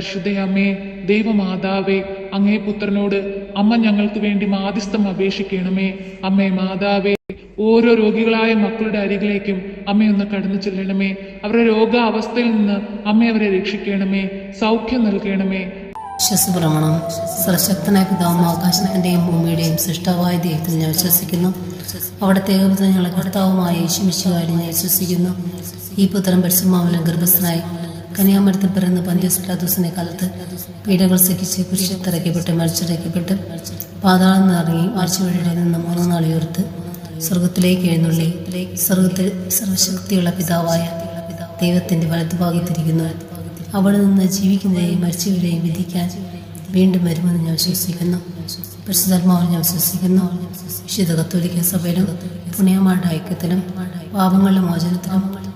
പരിശുദ്ധയമ്മേ ദൈവമാതാവേ അങ്ങേ പുത്രനോട് അമ്മ ഞങ്ങൾക്ക് വേണ്ടി മാധ്യസ്ഥം അപേക്ഷിക്കണമേ. അമ്മേ മാതാവേ ഓരോ രോഗികളായ മക്കളുടെ അരികിലേക്കും അമ്മയൊന്ന് കടന്നു ചെല്ലണമേ. അവരുടെ രോഗാവസ്ഥയിൽ നിന്ന് അമ്മ അവരെ രക്ഷിക്കണമേ സൗഖ്യം നൽകണമേ. വിശ്വസപ്രമാണം. സർശക്തനായ പിതാവും ആകാശത്തിന്റെയും ഭൂമിയുടെയും സൃഷ്ടാവായ ദൈവത്തിൽ ഞാൻ വിശ്വസിക്കുന്നു. അവിടെ ഏകപുത്ര ഞങ്ങളുടെ കർത്താവുമായ യേശുമിശുകാരി ഞാൻ വിശ്വസിക്കുന്നു. ഈ പുത്രം പരിശുമാവലം ഗർഭസ്ഥനായി കനിയാമരത്തിൽ പിറന്ന് പന്ത്യസ്പ്ലാദൂസിനെ കാലത്ത് പീഡകൾ സഹിച്ച് കുരിശിൽ തറയ്ക്കപ്പെട്ട് പാതാളം നിറങ്ങി ആഴ്ചവഴിയുടെ നിന്ന് മൂന്ന് നാളിയോർത്ത് സ്വർഗത്തിലേക്ക് എഴുന്നള്ളി സ്വർഗത്തിൽ സർവശക്തിയുള്ള പിതാവായ ദൈവത്തിന്റെ വലതുഭാഗത്തിരിക്കുന്നു. അവിടെ നിന്ന് ജീവിക്കുന്നവരെയും മരിച്ചവരെയും വിധിക്കാൻ വീണ്ടും വരുമെന്ന് ഞാൻ വിശ്വസിക്കുന്നു. പരിശുദ്ധാത്മാവിൽ ഞാൻ വിശ്വസിക്കുന്നു. വിശുദ്ധ കത്തോലിക്ക സഭയിലും പുണ്യമാരുടെ ഐക്യത്തിലും പാപങ്ങളുടെ മോചനത്തിലും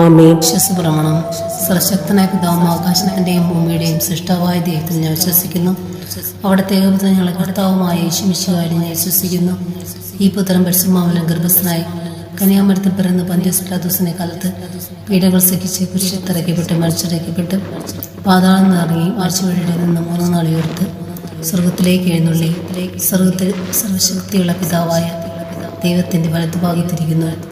ആമേൻ. സർശക്തനായ പിതാവും ആകാശത്തിന്റെയും ഭൂമിയുടെയും സൃഷ്ടാവായ ദൈവത്തിൽ ഞാൻ വിശ്വസിക്കുന്നു. അവിടത്തെ ഏകപുത്ര കർത്താവുമായ യേശുമിശുകാരി ഞാൻ വിശ്വസിക്കുന്നു. ഈ പുത്രൻ പരിശുമാവലം ഗർഭസ്ഥനായി കനിയാമരത്തിൽ പിറന്ന് പന്ത്യസ്പ്ലാദൂസിനെ കാലത്ത് പീഡകൾ സഹിച്ച് കുരിശിൽ തറയ്ക്കപ്പെട്ട് മരിച്ചിറക്കപ്പെട്ട്. പാതാളം നിറങ്ങി ആഴ്ചവഴിയുടെ നിന്ന് മൂന്ന് നാൾ ഉയർത്ത് സ്വർഗത്തിലേക്ക് എഴുന്നള്ളി. സ്വർഗത്തിൽ സർവശക്തിയുള്ള പിതാവായ ദൈവത്തിന്റെ വലതുഭാഗത്തിരിക്കുന്നു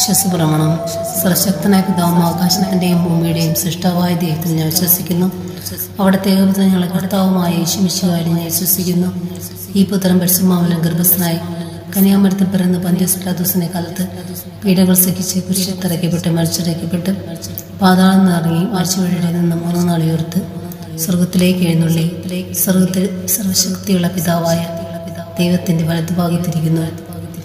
വിശ്വസപ്രമാണം സർശക്തനായ പിതാവും ആകാശത്തിന്റെയും ഭൂമിയുടെയും സൃഷ്ടാവായ ദൈവത്തിൽ ഞാൻ വിശ്വസിക്കുന്നു. അവിടത്തെ ഏകപുത്രൻ ഞങ്ങളെ കർത്താവുമായ യേശുമിശുകാരി ഞാൻ വിശ്വസിക്കുന്നു. ഈ പുത്രൻ പരിശുമാവനം ഗർഭസ്ഥനായി കന്യാമരത്തിൽ പിറന്ന് പന്ത്യസ്പ്ലാദൂസിനെ കാലത്ത് പീഡകൾ സഹിച്ച് പുരുഷത്തിറക്കപ്പെട്ട് മരിച്ചിറക്കപ്പെട്ട് പാതാളം നിറങ്ങി ആഴ്ചവഴിയുടെ നിന്ന് മൂന്ന് നാൾ ഉയർത്ത് സ്വർഗത്തിലേക്ക് എഴുന്നള്ളി. സ്വർഗത്തിൽ സർവശക്തിയുള്ള പിതാവായ ദൈവത്തിന്റെ വലതുഭാഗത്തിരിക്കുന്നു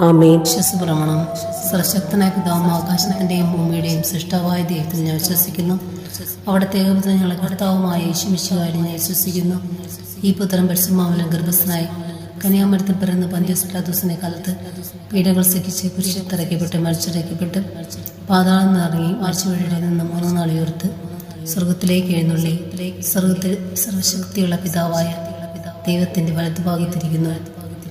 ആമേൻ. വിശ്വസപ്രമാണം. സർശക്തനായ പിതാവും ആകാശത്തിന്റെയും ഭൂമിയുടെയും സൃഷ്ടാവായ ദൈവത്തിൽ ഞാൻ വിശ്വസിക്കുന്നു. അവിടുത്തെ ഏകപുത്രൻ ഞങ്ങളെ കർത്താവുമായ യേശുമിശുകാരി ഞാൻ വിശ്വസിക്കുന്നു. ഈ പുത്രൻ പരിശുമാവലം ഗർഭസ്ഥനായി കന്യാമരത്തിൽ പിറന്ന് പന്ത്യസ്പ്ലാദൂസിനെ കാലത്ത് പീഡകൾ സഹിച്ച് കുരിശത്തിറക്കപ്പെട്ട് മരിച്ചിറക്കപ്പെട്ട്. പാതാളം നിറങ്ങി ആഴ്ചവഴിയുടെ നിന്ന് മൂന്ന് നാൾ സ്വർഗത്തിലേക്ക് എഴുന്നള്ളി. സ്വർഗത്തിൽ സർവശക്തിയുള്ള പിതാവായ ദൈവത്തിന്റെ വലതുഭാഗത്തിരിക്കുന്നു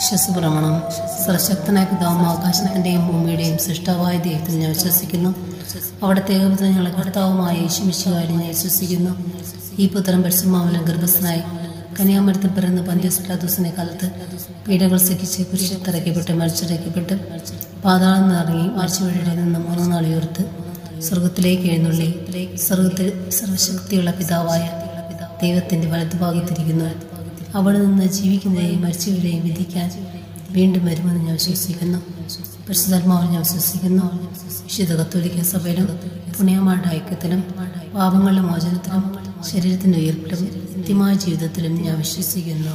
വിശ്വസപ്രമാണം സർശക്തനായ പിതാവും ആകാശത്തിന്റെയും ഭൂമിയുടെയും സൃഷ്ടാവായ ദൈവത്തിൽ ഞാൻ വിശ്വസിക്കുന്നു. അവിടെ ഏകപുത്രൻ ഞങ്ങളെ കർത്താവുമായ യേശുമിശുവായിട്ട് ഞാൻ വിശ്വസിക്കുന്നു. ഈ പുത്രൻ പരിശുമാവലം ഗർഭസ്ഥനായി കന്യാമരത്തിൽ പിറന്ന് പന്ത്യസ്പ്ലാദൂസിനെ കാലത്ത് പീഡകൾ സഹിച്ച് കുരിശത്തിറക്കപ്പെട്ട് മരിച്ചിറക്കപ്പെട്ട് പാതാളം നിറങ്ങി ആഴ്ചവഴിയുടെ നിന്ന് മൂന്ന് നാളിയോർത്ത് സ്വർഗത്തിലേക്ക് എഴുന്നള്ളി. സ്വർഗത്തിൽ സർവശക്തിയുള്ള പിതാവായ ദൈവത്തിന്റെ വലതുഭാഗത്തിരിക്കുന്നു. അവിടെ നിന്ന് ജീവിക്കുന്നവരെയും മരിച്ചവരെയും വിധിക്കാൻ വീണ്ടും വരുമെന്ന് ഞാൻ വിശ്വസിക്കുന്നു. പരിശുദ്ധാത്മാവിൽ ഞാൻ വിശ്വസിക്കുന്നു. വിശുദ്ധ കത്തോലിക്ക സഭയിലും പുണ്യമാരുടെ ഐക്യത്തിലും പാപങ്ങളുടെ മോചനത്തിലും ശരീരത്തിന്റെ ഉയർപ്പിലും നിത്യമായ ജീവിതത്തിലും ഞാൻ വിശ്വസിക്കുന്നു.